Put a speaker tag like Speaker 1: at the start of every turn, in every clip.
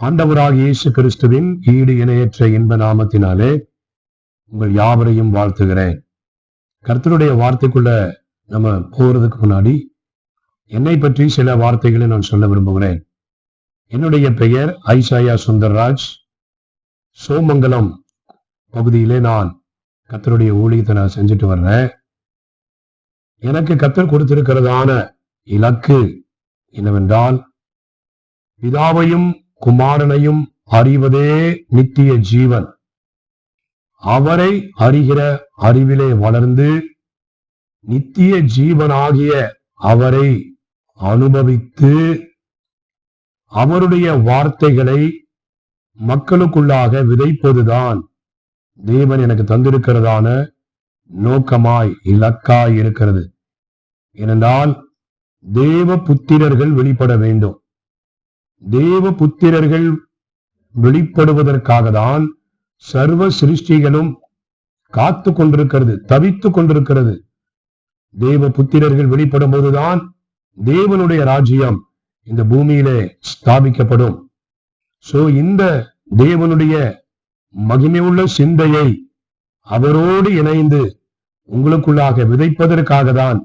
Speaker 1: ஆண்டவராக இயேசு கிறிஸ்துவின் ஈடு இணையற்ற இன்ப நாமத்தினாலே உங்கள் யாவரையும் வாழ்த்துகிறேன். கர்த்தருடைய வார்த்தைக்குள்ள நம்ம போறதுக்கு முன்னாடி என்னை பற்றி சில வார்த்தைகளை நான் சொல்ல விரும்புகிறேன். என்னுடைய பெயர் ஐசாயா சுந்தர்ராஜ். சோமங்கலம் பகுதியிலே நான் கர்த்தருடைய ஊழியத்தை நான் செஞ்சுட்டு வர்றேன். எனக்கு கத்தர் கொடுத்திருக்கிறதான இலக்கு என்னவென்றால் பிதாவையும் குமாரனையும் அறிவதே நித்திய ஜீவன். அவரை அறிகிற அறிவிலே வளர்ந்து நித்திய ஜீவனாகிய அவரை அனுபவித்து அவருடைய வார்த்தைகளை மக்களுக்குள்ளாக விதைப்பதுதான் தேவன் எனக்கு தந்திருக்கிறதான நோக்கமாய் இலக்காய் இருக்கிறது. ஏனென்றால் தேவ புத்திரர்கள் வெளிப்பட வேண்டும். தேவ புத்திரர்கள் வெளிப்படுவதற்காக தான் சர்வ சிருஷ்டிகளும் காத்து கொண்டிருக்கிறது தவித்து கொண்டிருக்கிறது. தேவ புத்திரர்கள் வெளிப்படும் போதுதான் தேவனுடைய ராஜ்யம் இந்த பூமியிலே ஸ்தாபிக்கப்படும். சோ இந்த தேவனுடைய மகிமையுள்ள சிந்தையை அவரோடு இணைந்து உங்களுக்குள்ளாக விதைப்பதற்காக தான்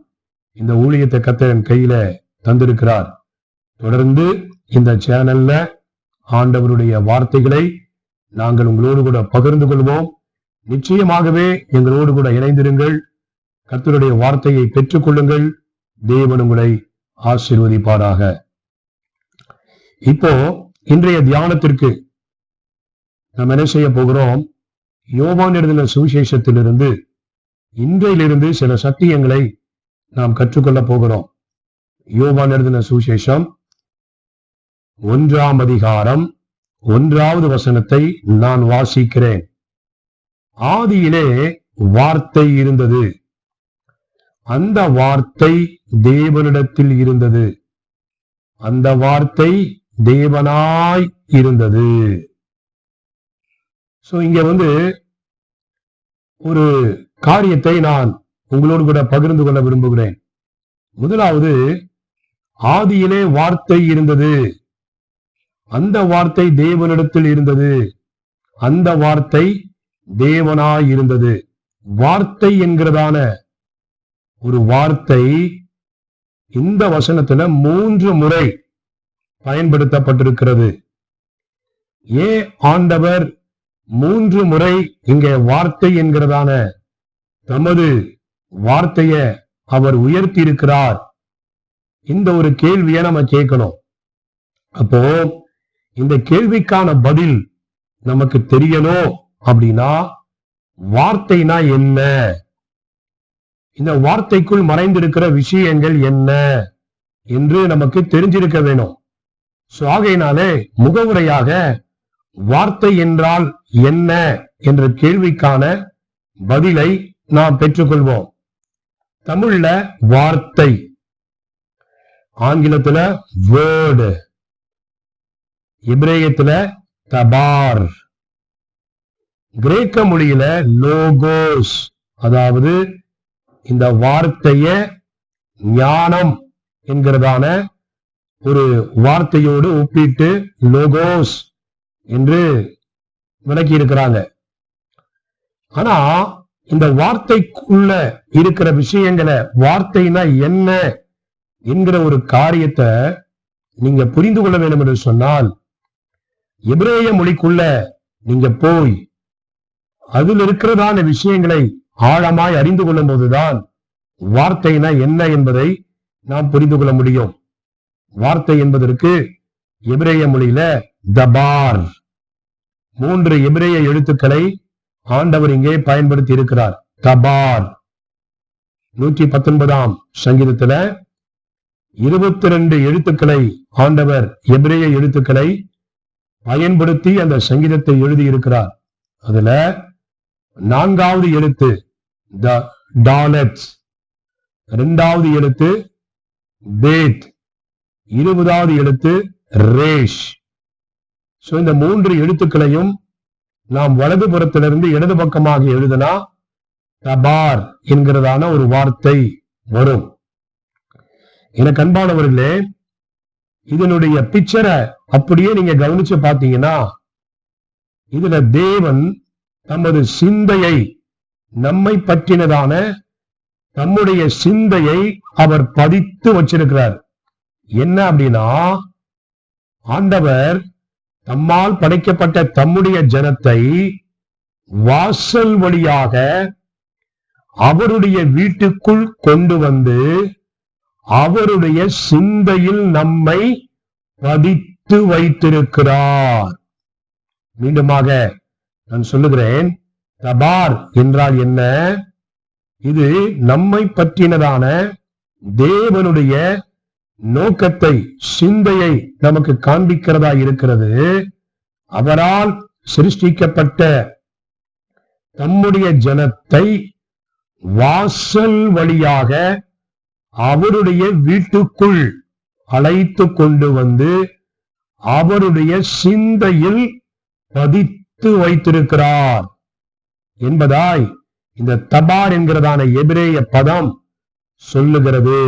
Speaker 1: இந்த ஊழியத்தை கத்தரன் கையில தந்திருக்கிறார். தொடர்ந்து இந்த சேனல்ல ஆண்டவருடைய வார்த்தைகளை நாங்கள் உங்களோடு கூட பகிர்ந்து கொள்வோம். நிச்சயமாகவே எங்களோடு கூட இணைந்திருங்கள். கத்தருடைய வார்த்தையை பெற்றுக்கொள்ளுங்கள். தேவன் உங்களை ஆசீர்வதிப்பாராக. இப்போ இன்றைய தியானத்திற்கு நாம் என்ன செய்ய போகிறோம்? யோவான் எழுதின சுவிசேஷத்திலிருந்து இன்றையிலிருந்து சில சத்தியங்களை நாம் கற்றுக்கொள்ள போகிறோம். யோவான் எழுதின சுவிசேஷம் ஒன்றாம் அதிகாரம் ஒன்றாவது வசனத்தை நான் வாசிக்கிறேன். ஆதியிலே வார்த்தை இருந்தது. அந்த வார்த்தை தேவனிடத்தில் இருந்தது. அந்த வார்த்தை தேவனாய் இருந்தது. சோ இங்க வந்து ஒரு காரியத்தை நான் உங்களோடு கூட பகிர்ந்து கொள்ள விரும்புகிறேன். முதலாவது ஆதியிலே வார்த்தை இருந்தது. அந்த வார்த்தை தேவனிடத்தில் இருந்தது. அந்த வார்த்தை தேவனாய் இருந்தது. வார்த்தை என்கிறதான ஒரு வார்த்தை இந்த வசனத்துல மூன்று முறை பயன்படுத்தப்பட்டிருக்கிறது. ஏன் ஆண்டவர் மூன்று முறை இங்க வார்த்தை என்கிறதான தமது வார்த்தைய அவர் உயர்த்தி இருக்கிறார் இந்த ஒரு கேள்வியை நம்ம கேட்கணும். அப்போ இந்த கேள்விக்கான பதில் நமக்கு தெரியணும் அப்படின்னா வார்த்தைனா என்ன? இந்த வார்த்தைக்குள் மறைந்திருக்கிற விஷயங்கள் என்ன என்று நமக்கு தெரிஞ்சிருக்க வேணும். சோ ஆகையினாலே முகவுரையாக வார்த்தை என்றால் என்ன என்ற கேள்விக்கான பதிலை நாம் பெற்றுக்கொள்வோம். தமிழ்ல வார்த்தை ஆங்கிலத்துல வேர்டு இப்ரேயத்துல தபார். கிரேக்க மொழியில லோகோஸ். அதாவது இந்த வார்த்தைய ஞானம் என்கிறதான ஒரு வார்த்தையோடு ஒப்பிட்டு லோகோஸ் என்று விளக்கி இருக்கிறாங்க ஆனா இந்த வார்த்தைக்குள்ள இருக்கிற விஷயங்களை வார்த்தைனா என்ன என்கிற ஒரு காரியத்தை நீங்க புரிந்து கொள்ள வேண்டும் என்று சொன்னால் எபிரேய மொழிக்குள்ள நீங்க போய் அதில் இருக்கிறதான விஷயங்களை ஆழமாய் அறிந்து கொள்ளும் போதுதான் வார்த்தைனா என்ன என்பதை நாம் புரிந்து கொள்ள முடியும். வார்த்தை என்பதற்கு எபிரேய மொழியில தபார். மூன்று எபிரேய எழுத்துக்களை ஆண்டவர் இங்கே பயன்படுத்தி இருக்கிறார். தபார். நூற்றி பத்தொன்பதாம் சங்கீதத்துல இருபத்தி ரெண்டு எழுத்துக்களை ஆண்டவர் எபிரேய எழுத்துக்களை பயன்படுத்தி அந்த சங்கீதத்தை எழுதி இருக்கிறார் அதுல நான்காவது எழுத்து த டாலட்ஸ். இரண்டாவது எழுத்து பேத். இருபதாவது எழுத்து ரேஷ். சோ இந்த மூன்று எழுத்துக்களையும் நாம் வலது புறத்திலிருந்து இடது பக்கமாக எழுதினா தபார் என்கிறதான ஒரு வார்த்தை வரும். எனக்கு அன்பானவர்களே இதனுடைய பிக்சரை அப்படியே நீங்க கவனிச்சு பார்த்தீங்கன்னா இதுல தேவன் தமது சிந்தையை நம்மை பற்றினதான தம்முடைய சிந்தையை அவர் பதித்து வச்சிருக்கிறார். என்ன அப்படின்னா ஆண்டவர் தம்மால் படைக்கப்பட்ட தம்முடைய ஜனத்தை வாசல் வழியாக அவருடைய வீட்டுக்குள் கொண்டு வந்து அவருடைய சிந்தையில் நம்மை பதித்து வைத்திருக்கிறார். மீண்டுமாக நான் சொல்லுகிறேன் தபார் என்றால் என்ன? இது நம்மை பற்றினதான தேவனுடைய நோக்கத்தை சிந்தையை நமக்கு காண்பிக்கிறதா இருக்கிறது. அவரால் சிருஷ்டிக்கப்பட்ட தம்முடைய ஜனத்தை வாசல் வழியாக அவருடைய வீட்டுக்குள் அழைத்து கொண்டு வந்து அவருடைய சிந்தையில் பதித்து வைத்திருக்கிறார். என்பதாய் இந்த தபார் என்கிறதான எபிரேய பதம் சொல்லுகிறது.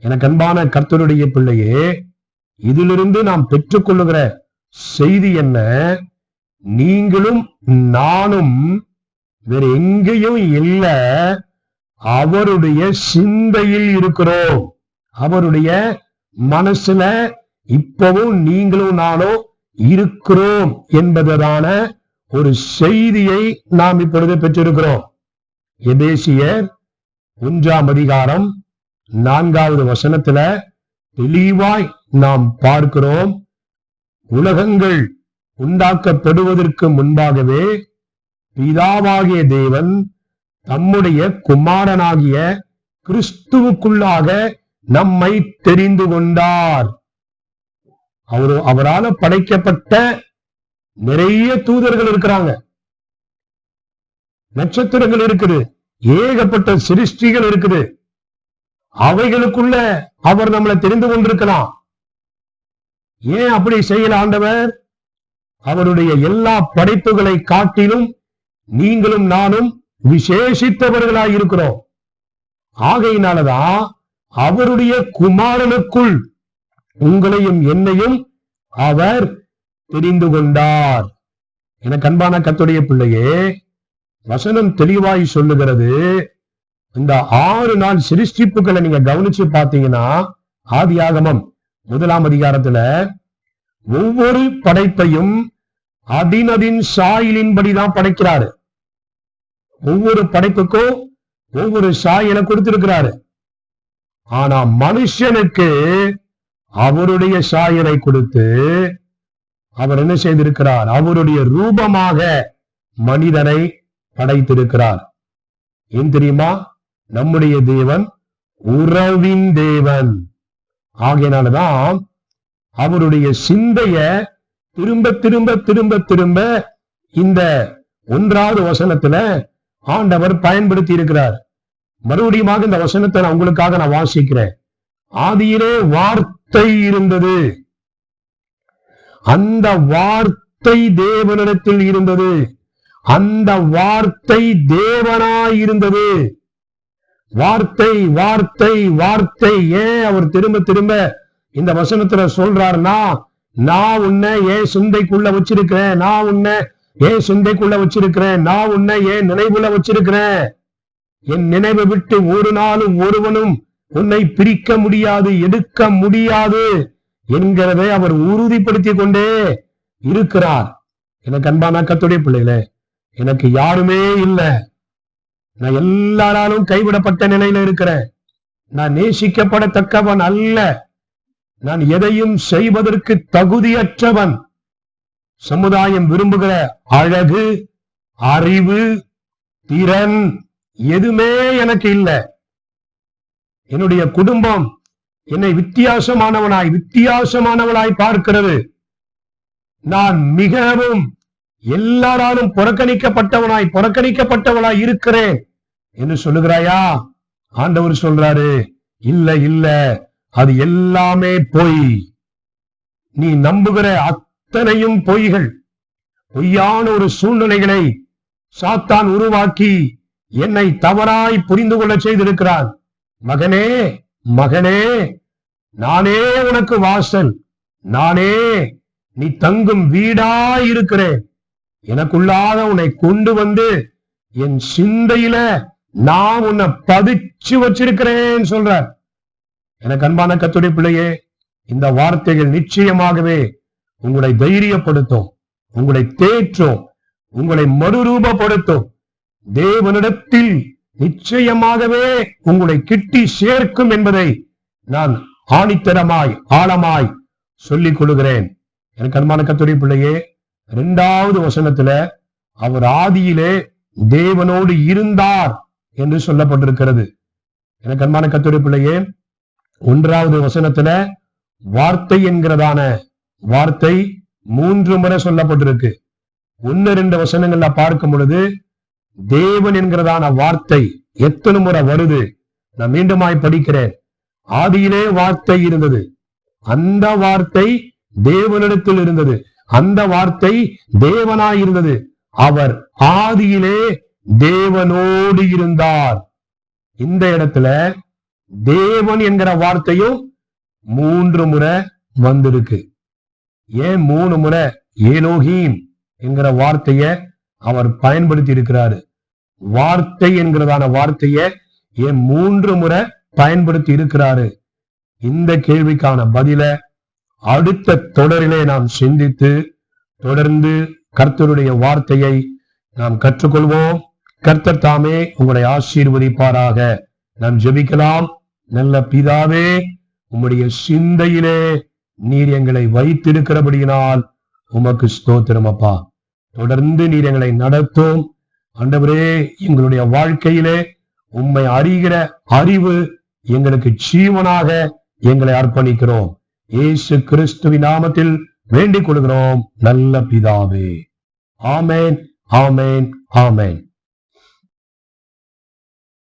Speaker 1: எனக்கு அன்பான கர்த்தருடைய பிள்ளையே இதிலிருந்து நாம் பெற்றுக்கொள்ளுகிற செய்தி என்ன? நீங்களும் நானும் வேற எங்கேயும் இல்லை. அவருடைய சிந்தையில் இருக்கிறோம். அவருடைய மனசுல இப்பவும் நீங்களும் நானும் இருக்கிறோம் என்பதான ஒரு செய்தியை நாம் இப்பொழுது பெற்றிருக்கிறோம். எபேசியர் ஒன்றாம் அதிகாரம் நான்காவது வசனத்துல தெளிவாய் நாம் பார்க்கிறோம். உலகங்கள் உண்டாக்கப்படுவதற்கு முன்பாகவே பிதாவாகிய தேவன் தம்முடைய குமாரனாகிய கிறிஸ்துவுக்குள்ளாக நம்மை தெரிந்து கொண்டார். அவரு அவரால படைக்கப்பட்ட நிறைய தூதர்கள் இருக்கிறாங்க. நட்சத்திரங்கள் இருக்குது. ஏகப்பட்ட சிருஷ்டிகள் இருக்குது. அவைகளுக்குள்ள அவர் நம்மளை தெரிந்து கொண்டிருக்கலாம். ஏன் அப்படி செய்யல ஆண்டவர்? அவருடைய எல்லா படைப்புகளை காட்டிலும் நீங்களும் நானும் விசேஷித்தவர்களாய் இருக்கிறோம் ஆகையினாலதான் அவருடைய குமாரனுக்குள் உங்களையும் என்னையும் அவர் தெரிந்து கொண்டார் என கண்பான கத்துடைய பிள்ளையே வசனம் தெளிவாய் சொல்லுகிறது. இந்த ஆறு நாள் சிருஷ்டிப்புகளை நீங்க கவனிச்சு பார்த்தீங்கன்னா ஆதியாகமம் முதலாம் அதிகாரத்துல ஒவ்வொரு படைப்பையும் அதினதின் சாயலின்படிதான் படைக்கிறாரு. ஒவ்வொரு படைப்புக்கும் ஒவ்வொரு சாயலை கொடுத்திருக்கிறாரு. ஆனா மனுஷனுக்கு அவருடைய சாயலை கொடுத்து அவர் என்ன செய்திருக்கிறார்? அவருடைய ரூபமாக மனிதனை படைத்திருக்கிறார். ஏன் தெரியுமா? நம்முடைய தேவன் உறவின் தேவன். ஆகையினாலதான் அவருடைய சிந்தைய திரும்ப திரும்ப திரும்ப திரும்ப இந்த ஒன்றாவது வசனத்துல ஆண்டவர் பயன்படுத்தி இருக்கிறார். மறுபடியும் இந்த வசனத்தை நான் உங்களுக்காக நான் வாசிக்கிறேன். ஆதியிலே வார்த்தை இருந்தது. அந்த வார்த்தை தேவனிடத்தில் இருந்தது. அந்த வார்த்தை தேவனாய் இருந்தது. வார்த்தை வார்த்தை வார்த்தை. ஏன் அவர் திரும்ப திரும்ப இந்த வசனத்துல சொல்றாருன்னா நான் உன்னை ஏன் சிந்தைக்குள்ள வச்சிருக்கிறேன்? நான் உன்னை ஏன் சிந்தைக்குள்ள வச்சிருக்கிறேன்? நான் உன்னை ஏன் நினைவுல வச்சிருக்கிறேன்? என் நினைவை விட்டு ஒரு நாளும் ஒருவனும் உன்னை பிரிக்க முடியாது எடுக்க முடியாது என்கிறதை அவர் உறுதிப்படுத்தி கொண்டே இருக்கிறார். எனக்கு அன்பான கத்துடைய பிள்ளைகளே எனக்கு யாருமே இல்லை. நான் எல்லாராலும் கைவிடப்பட்ட நிலையில இருக்கிறேன். நான் நேசிக்கப்படத்தக்கவன் அல்ல. நான் எதையும் செய்வதற்கு தகுதியற்றவன். சமுதாயம் விரும்புகிற அழகு அறிவு திறன் எதுவுமே எனக்கு இல்லை. என்னுடைய குடும்பம் என்னை வித்தியாசமானவனாய் வித்தியாசமானவனாய் பார்க்கிறது. நான் மிகவும் எல்லாராலும் புறக்கணிக்கப்பட்டவனாய் புறக்கணிக்கப்பட்டவனாய் இருக்கிறேன் என்று சொல்லுகிறாயா? ஆண்டவர் சொல்றாரு இல்ல இல்ல அது எல்லாமே போய். நீ நம்புகிற அத்தனையும் பொய்கள். பொய்யான ஒரு சூழ்நிலைகளை சாத்தான் உருவாக்கி என்னை தவறாய் புரிந்து கொள்ள செய்திருக்கிறான் மகனே மகனே நானே உனக்கு வாசல். நானே நீ தங்கும் வீடாய் இருக்கிறேன். எனக்குள்ளாக உன்னை கொண்டு வந்து என் சிந்தையில நான் உன்னை பதிச்சு வச்சிருக்கிறேன் சொல்ற எனக்கு அன்பான கத்துடைய பிள்ளையே இந்த வார்த்தைகள் நிச்சயமாகவே உங்களை தைரியப்படுத்தும் உங்களை தேற்றும் உங்களை மறுரூபப்படுத்தும். தேவனிடத்தில் நிச்சயமாகவே உங்களை கிட்டி சேர்க்கும் என்பதை நான் ஆணித்தரமாய் ஆழமாய் சொல்லிக் கொள்கிறேன். எனக்கு அன்பான கத்துரை பிள்ளையே இரண்டாவது வசனத்துல அவர் ஆதியிலே தேவனோடு இருந்தார் என்று சொல்லப்பட்டிருக்கிறது. எனக்கு அன்பான கத்துரை பிள்ளையே ஒன்றாவது வசனத்துல வார்த்தை என்கிறதான வார்த்தை மூன்று முறை சொல்லப்பட்டிருக்கு. ஒன்னு ரெண்டு வசனங்கள்ல பார்க்கும் பொழுது தேவன் என்கிறதான வார்த்தை எத்தனை முறை வருது? நான் மீண்டுமாய் படிக்கிறேன். ஆதியிலே வார்த்தை இருந்தது. அந்த வார்த்தை தேவனிடத்தில் இருந்தது. அந்த வார்த்தை தேவனாய் இருந்தது. அவர் ஆதியிலே தேவனோடு இருந்தார். இந்த இடத்துல தேவன் என்கிற வார்த்தையும் மூன்று முறை வந்திருக்கு. ஏன் மூணு முறை ஏலோஹீம் என்கிற வார்த்தைய அவர் பயன்படுத்தி இருக்கிறாரு வார்த்தை என்கிறதான வார்த்தைய ஏன் மூன்று முறை பயன்படுத்தி இருக்கிறாரு இந்த கேள்விக்கான பதில அடுத்த தொடரிலே நாம் சிந்தித்து தொடர்ந்து கர்த்தருடைய வார்த்தையை நாம் கற்றுக்கொள்வோம். கர்த்தர் தாமே உங்களை ஆசீர்வதிப்பாராக. நாம் ஜெபிக்கலாம். நல்ல பிதாவே உம்முடைய சிந்தையிலே நீர் எங்களை வைத்திருக்கிறபடியினால் உமக்கு ஸ்தோத்திரம் அப்பா. தொடர்ந்து நீர் எங்களை நடத்தும். ஆண்டவரே எங்களுடைய வாழ்க்கையிலே உம்மை அறிகிற அறிவு எங்களுக்கு ஜீவனாக எங்களை அர்ப்பணிக்கிறோம். ஏசு கிறிஸ்துவின் நாமத்தில் வேண்டிக் கொள்கிறோம். நல்ல பிதாவே. ஆமேன் ஆமேன் ஆமேன்.